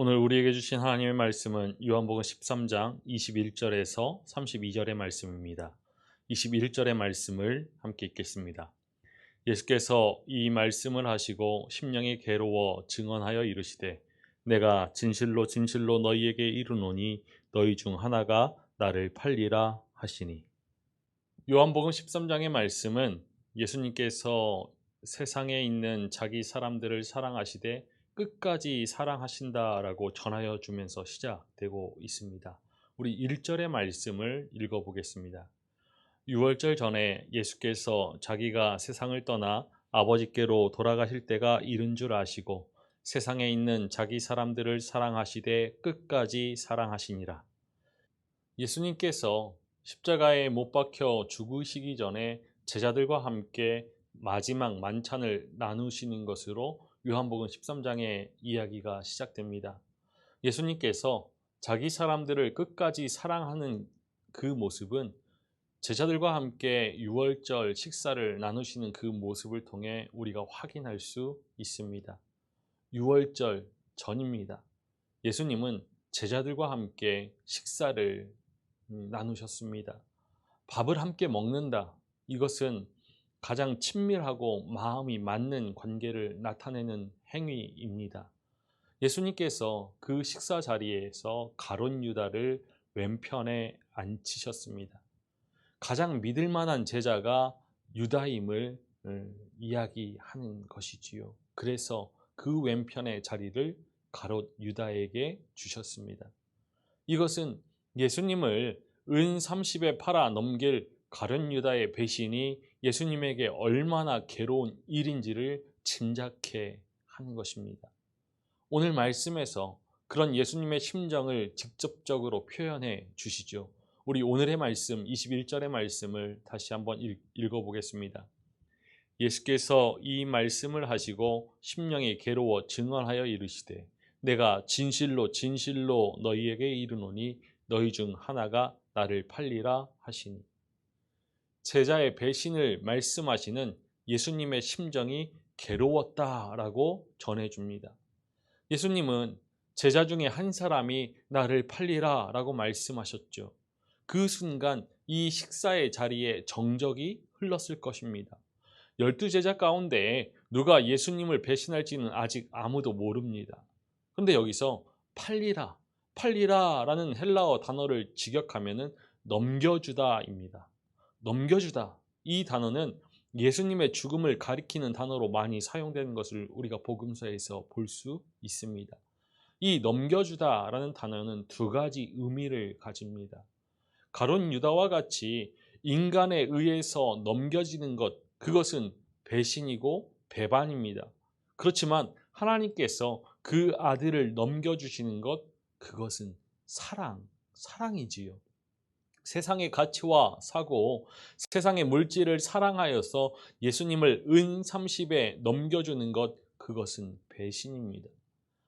오늘 우리에게 주신 하나님의 말씀은 요한복음 13장 21절에서 32절의 말씀입니다. 21절의 말씀을 함께 읽겠습니다. 예수께서 이 말씀을 하시고 심령이 괴로워 증언하여 이르시되 내가 진실로 진실로 너희에게 이르노니 너희 중 하나가 나를 팔리라 하시니 요한복음 13장의 말씀은 예수님께서 세상에 있는 자기 사람들을 사랑하시되 끝까지 사랑하신다라고 전하여 주면서 시작되고 있습니다. 우리 1절의 말씀을 읽어보겠습니다. 6월절 전에 예수께서 자기가 세상을 떠나 아버지께로 돌아가실 때가 이른 줄 아시고 세상에 있는 자기 사람들을 사랑하시되 끝까지 사랑하시니라. 예수님께서 십자가에 못 박혀 죽으시기 전에 제자들과 함께 마지막 만찬을 나누시는 것으로 요한복음 13장의 이야기가 시작됩니다. 예수님께서 자기 사람들을 끝까지 사랑하는 그 모습은 제자들과 함께 6월절 식사를 나누시는 그 모습을 통해 우리가 확인할 수 있습니다. 6월절 전입니다. 예수님은 제자들과 함께 식사를 음, 나누셨습니다. 밥을 함께 먹는다. 이것은 가장 친밀하고 마음이 맞는 관계를 나타내는 행위입니다. 예수님께서 그 식사 자리에서 가론 유다를 왼편에 앉히셨습니다. 가장 믿을 만한 제자가 유다임을 어, 이야기하는 것이지요. 그래서 그 왼편의 자리를 가롯 유다에게 주셨습니다. 이것은 예수님을 은 30에 팔아 넘길 가련 유다의 배신이 예수님에게 얼마나 괴로운 일인지를 짐작해 하는 것입니다. 오늘 말씀에서 그런 예수님의 심정을 직접적으로 표현해 주시죠. 우리 오늘의 말씀 21절의 말씀을 다시 한번 읽어 보겠습니다. 예수께서 이 말씀을 하시고 심령이 괴로워 증언하여 이르시되 내가 진실로 진실로 너희에게 이르노니 너희 중 하나가 나를 팔리라 하시니 제자의 배신을 말씀하시는 예수님의 심정이 괴로웠다라고 전해줍니다. 예수님은 제자 중에 한 사람이 나를 팔리라 라고 말씀하셨죠. 그 순간 이 식사의 자리에 정적이 흘렀을 것입니다. 열두 제자 가운데 누가 예수님을 배신할지는 아직 아무도 모릅니다. 근데 여기서 팔리라, 팔리라 라는 헬라어 단어를 직역하면 넘겨주다입니다. 넘겨주다. 이 단어는 예수님의 죽음을 가리키는 단어로 많이 사용되는 것을 우리가 복음서에서 볼 수 있습니다. 이 넘겨주다라는 단어는 두 가지 의미를 가집니다. 가론 유다와 같이 인간에 의해서 넘겨지는 것, 그것은 배신이고 배반입니다. 그렇지만 하나님께서 그 아들을 넘겨주시는 것, 그것은 사랑, 사랑이지요. 세상의 가치와 사고, 세상의 물질을 사랑하여서 예수님을 은 30에 넘겨주는 것, 그것은 배신입니다.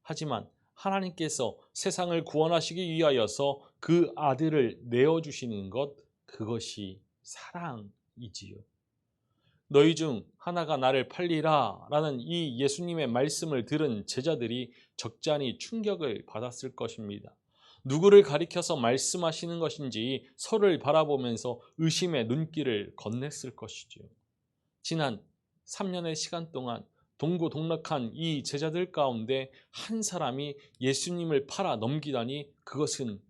하지만 하나님께서 세상을 구원하시기 위하여서 그 아들을 내어주시는 것, 그것이 사랑이지요. 너희 중 하나가 나를 팔리라 라는 이 예수님의 말씀을 들은 제자들이 적잖이 충격을 받았을 것입니다. 누구를 가리켜서 말씀하시는 것인지 서로를 바라보면서 의심의 눈길을 건넸을 것이지요. 지난 3년의 시간 동안 동고동락한 이 제자들 가운데 한 사람이 예수님을 팔아 넘기다니 그것은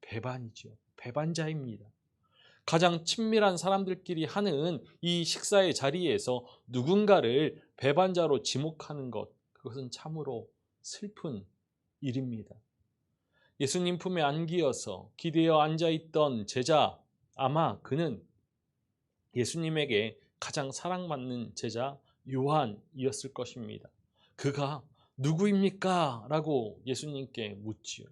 배반이죠. 배반자입니다. 가장 친밀한 사람들끼리 하는 이 식사의 자리에서 누군가를 배반자로 지목하는 것, 그것은 참으로 슬픈 일입니다. 예수님 품에 안기어서 기대어 앉아 있던 제자 아마 그는 예수님에게 가장 사랑받는 제자 요한이었을 것입니다. 그가 누구입니까? 라고 예수님께 묻지요.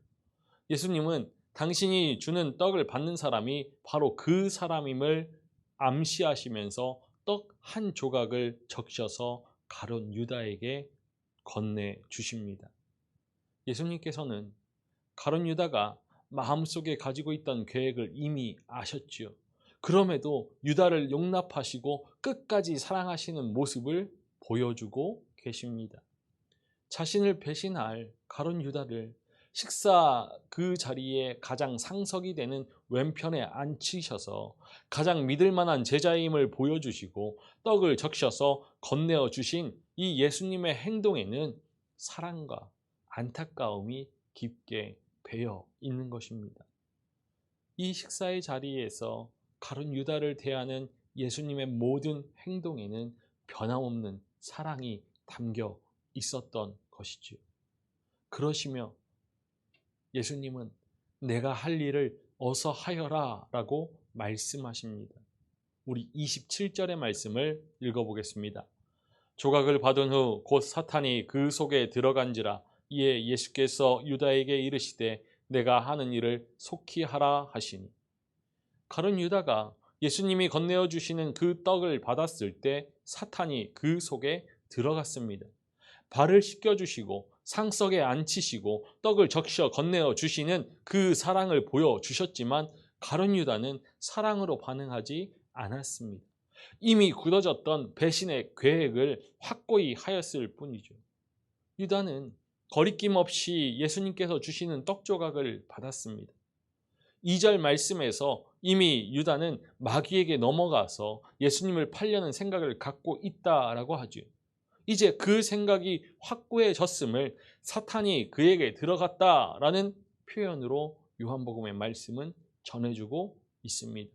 예수님은 당신이 주는 떡을 받는 사람이 바로 그 사람임을 암시하시면서 떡 한 조각을 적셔서 가론 유다에게 건네 주십니다. 예수님께서는 가론 유다가 마음속에 가지고 있던 계획을 이미 아셨지요. 그럼에도 유다를 용납하시고 끝까지 사랑하시는 모습을 보여주고 계십니다. 자신을 배신할 가론 유다를 식사 그 자리에 가장 상석이 되는 왼편에 앉히셔서 가장 믿을 만한 제자임을 보여주시고 떡을 적셔서 건네어 주신 이 예수님의 행동에는 사랑과 안타까움이 깊게 배어 있는 것입니다. 이 식사의 자리에서 가론 유다를 대하는 예수님의 모든 행동에는 변함없는 사랑이 담겨 있었던 것이지요. 그러시며 예수님은 내가 할 일을 어서 하여라 라고 말씀하십니다. 우리 27절의 말씀을 읽어보겠습니다. 조각을 받은 후 곧 사탄이 그 속에 들어간지라 이에 예수께서 유다에게 이르시되 내가 하는 일을 속히 하라 하시니 가론 유다가 예수님이 건네어 주시는 그 떡을 받았을 때 사탄이 그 속에 들어갔습니다. 발을 씻겨 주시고 상석에 앉히시고 떡을 적셔 건네어 주시는 그 사랑을 보여 주셨지만 가론 유다는 사랑으로 반응하지 않았습니다. 이미 굳어졌던 배신의 계획을 확고히 하였을 뿐이죠. 유다는 거리낌 없이 예수님께서 주시는 떡 조각을 받았습니다. 2절 말씀에서 이미 유다는 마귀에게 넘어가서 예수님을 팔려는 생각을 갖고 있다라고 하죠. 이제 그 생각이 확고해졌음을 사탄이 그에게 들어갔다라는 표현으로 요한복음의 말씀은 전해주고 있습니다.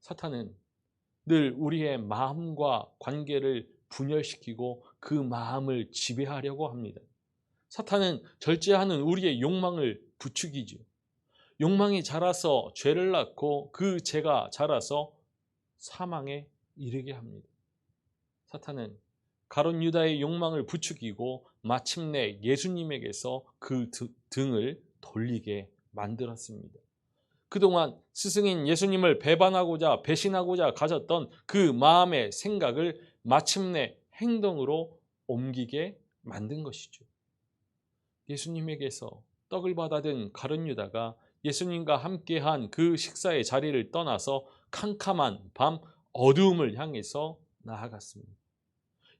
사탄은 늘 우리의 마음과 관계를 분열시키고 그 마음을 지배하려고 합니다. 사탄은 절제하는 우리의 욕망을 부추기죠. 욕망이 자라서 죄를 낳고 그 죄가 자라서 사망에 이르게 합니다. 사탄은 가론 유다의 욕망을 부추기고 마침내 예수님에게서 그 등을 돌리게 만들었습니다. 그동안 스승인 예수님을 배반하고자 배신하고자 가졌던 그 마음의 생각을 마침내 행동으로 옮기게 만든 것이죠. 예수님에게서 떡을 받아든 가룟 유다가 예수님과 함께한 그 식사의 자리를 떠나서 캄캄한 밤 어두움을 향해서 나아갔습니다.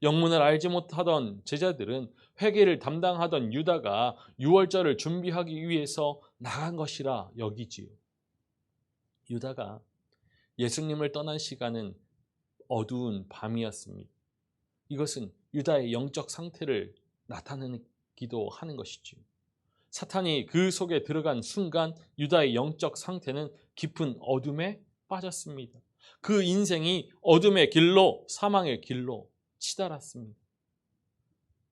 영문을 알지 못하던 제자들은 회개를 담당하던 유다가 유월절을 준비하기 위해서 나간 것이라 여기지요. 유다가 예수님을 떠난 시간은 어두운 밤이었습니다. 이것은 유다의 영적 상태를 나타내 기도 하는 것이지요. 사탄이 그 속에 들어간 순간 유다의 영적 상태는 깊은 어둠에 빠졌습니다. 그 인생이 어둠의 길로 사망의 길로 치달았습니다.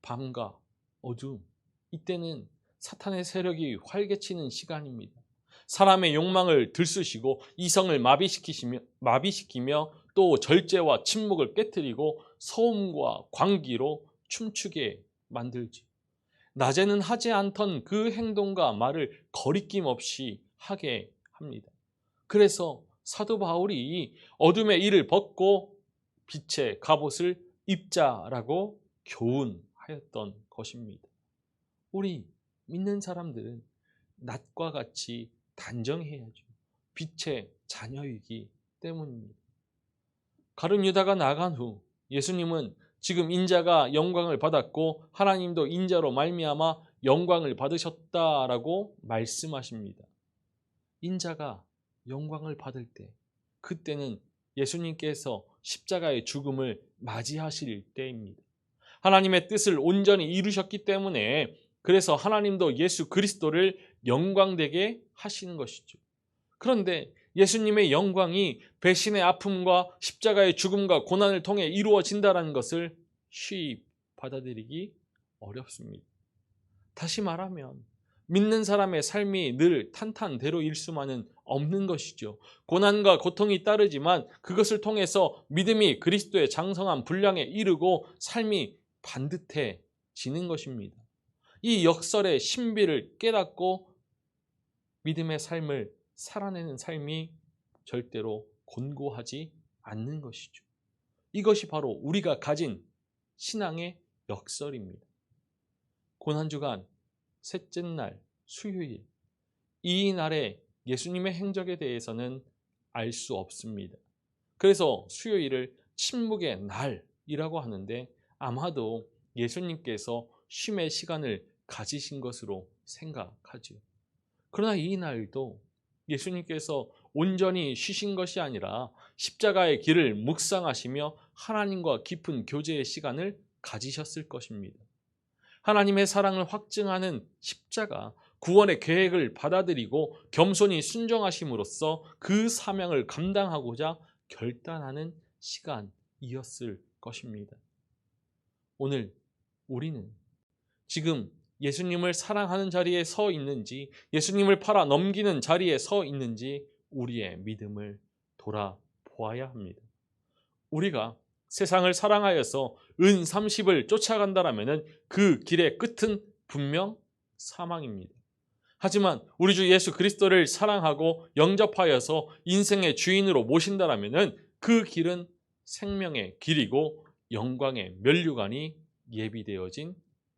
밤과 어둠, 이때는 사탄의 세력이 활개치는 시간입니다. 사람의 욕망을 들쑤시고 이성을 마비시키시며, 마비시키며 또 절제와 침묵을 깨뜨리고 소음과 광기로 춤추게 만들지. 낮에는 하지 않던 그 행동과 말을 거리낌 없이 하게 합니다. 그래서 사도 바울이 어둠의 일을 벗고 빛의 갑옷을 입자라고 교훈하였던 것입니다. 우리 믿는 사람들은 낮과 같이 단정해야죠. 빛의 자녀이기 때문입니다. 가룟 유다가 나간 후 예수님은 지금 인자가 영광을 받았고 하나님도 인자로 말미암아 영광을 받으셨다라고 말씀하십니다. 인자가 영광을 받을 때 그때는 예수님께서 십자가의 죽음을 맞이하실 때입니다. 하나님의 뜻을 온전히 이루셨기 때문에 그래서 하나님도 예수 그리스도를 영광되게 하시는 것이죠. 그런데 예수님의 영광이 배신의 아픔과 십자가의 죽음과 고난을 통해 이루어진다는 것을 쉽 받아들이기 어렵습니다. 다시 말하면 믿는 사람의 삶이 늘 탄탄대로일 수만은 없는 것이죠. 고난과 고통이 따르지만 그것을 통해서 믿음이 그리스도의 장성한 분량에 이르고 삶이 반듯해지는 것입니다. 이 역설의 신비를 깨닫고 믿음의 삶을 살아내는 삶이 절대로 곤고하지 않는 것이죠. 이것이 바로 우리가 가진 신앙의 역설입니다. 고난 주간 셋째 날 수요일 이 날에 예수님의 행적에 대해서는 알 수 없습니다. 그래서 수요일을 침묵의 날이라고 하는데 아마도 예수님께서 쉼의 시간을 가지신 것으로 생각하지요. 그러나 이 날도 예수님께서 온전히 쉬신 것이 아니라 십자가의 길을 묵상하시며 하나님과 깊은 교제의 시간을 가지셨을 것입니다. 하나님의 사랑을 확증하는 십자가, 구원의 계획을 받아들이고 겸손히 순종하심으로써 그 사명을 감당하고자 결단하는 시간이었을 것입니다. 오늘 우리는 지금 예수님을 사랑하는 자리에 서 있는지, 예수님을 팔아 넘기는 자리에 서 있는지 우리의 믿음을 돌아보아야 합니다. 우리가 세상을 사랑하여서 은 30을 쫓아간다라면 그 길의 끝은 분명 사망입니다. 하지만 우리 주 예수 그리스도를 사랑하고 영접하여서 인생의 주인으로 모신다라면 그 길은 생명의 길이고 영광의 면류관이 예비되어진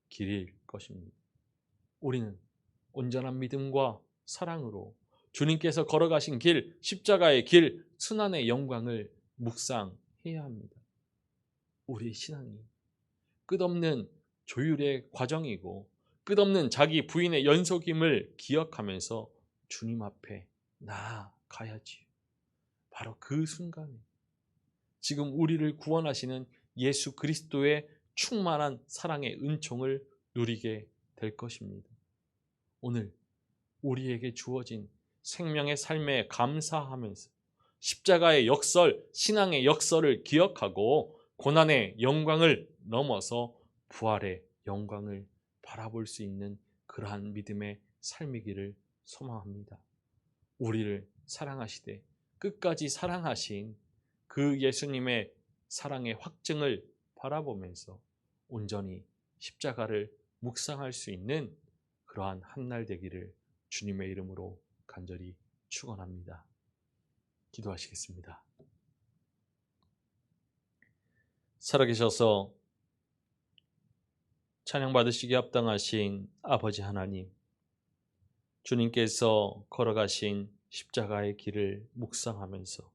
길일 것입니다. 우리는 온전한 믿음과 사랑으로 주님께서 걸어가신 길, 십자가의 길, 순환의 영광을 묵상해야 합니다. 우리 신앙이 끝없는 조율의 과정이고 끝없는 자기 부인의 연속임을 기억하면서 주님 앞에 나아가야지. 바로 그 순간에 지금 우리를 구원하시는 예수 그리스도의 충만한 사랑의 은총을 누리게 될 것입니다. 오늘 우리에게 주어진 생명의 삶에 감사하면서 십자가의 역설, 신앙의 역설을 기억하고 고난의 영광을 넘어서 부활의 영광을 바라볼 수 있는 그러한 믿음의 삶이기를 소망합니다. 우리를 사랑하시되 끝까지 사랑하신 그 예수님의 사랑의 확증을 바라보면서 온전히 십자가를 묵상할 수 있는 그러한 한 날 되기를 주님의 이름으로 간절히 축원합니다. 기도하시겠습니다. 살아계셔서 찬양 받으시기 합당하신 아버지 하나님, 주님께서 걸어가신 십자가의 길을 묵상하면서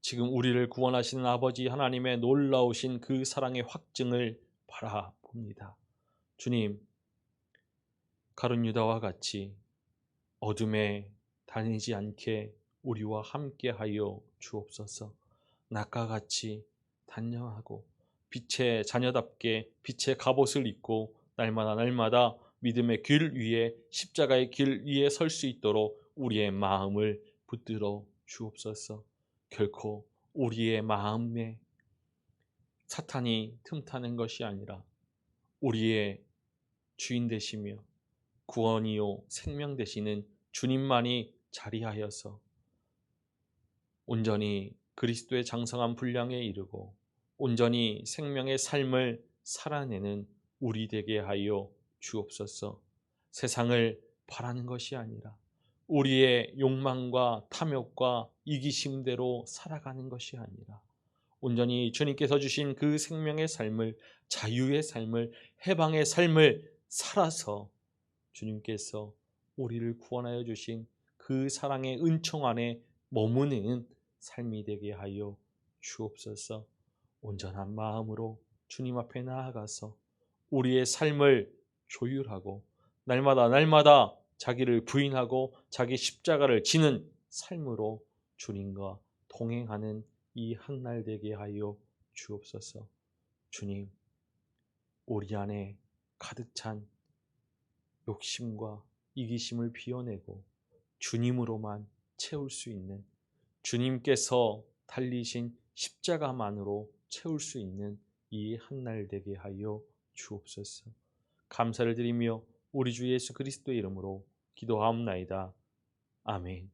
지금 우리를 구원하시는 아버지 하나님의 놀라우신 그 사랑의 확증을 바라봅니다. 주님, 가룟 유다와 같이 어둠에 다니지 않게 우리와 함께하여 주옵소서. 낙과 같이 단정하고 빛의 자녀답게 빛의 갑옷을 입고 날마다 날마다 믿음의 길 위에 십자가의 길 위에 설 수 있도록 우리의 마음을 붙들어 주옵소서. 결코 우리의 마음에 사탄이 틈타는 것이 아니라 우리의 주인 되시며 구원이요 생명 되시는 주님만이 자리하여서 온전히 그리스도의 장성한 분량에 이르고 온전히 생명의 삶을 살아내는 우리 되게 하여 주옵소서. 세상을 바라는 것이 아니라 우리의 욕망과 탐욕과 이기심대로 살아가는 것이 아니라 온전히 주님께서 주신 그 생명의 삶을 자유의 삶을 해방의 삶을 살아서 주님께서 우리를 구원하여 주신 그 사랑의 은총 안에 머무는 삶이 되게 하여 주옵소서. 온전한 마음으로 주님 앞에 나아가서 우리의 삶을 조율하고 날마다 날마다 자기를 부인하고 자기 십자가를 지는 삶으로 주님과 동행하는 이 한 날 되게 하여 주옵소서. 주님, 우리 안에 가득 찬 욕심과 이기심을 비워내고 주님으로만 채울 수 있는 주님께서 달리신 십자가만으로 채울 수 있는 이 한날 되게 하여 주옵소서. 감사를 드리며 우리 주 예수 그리스도의 이름으로 기도하옵나이다. 아멘.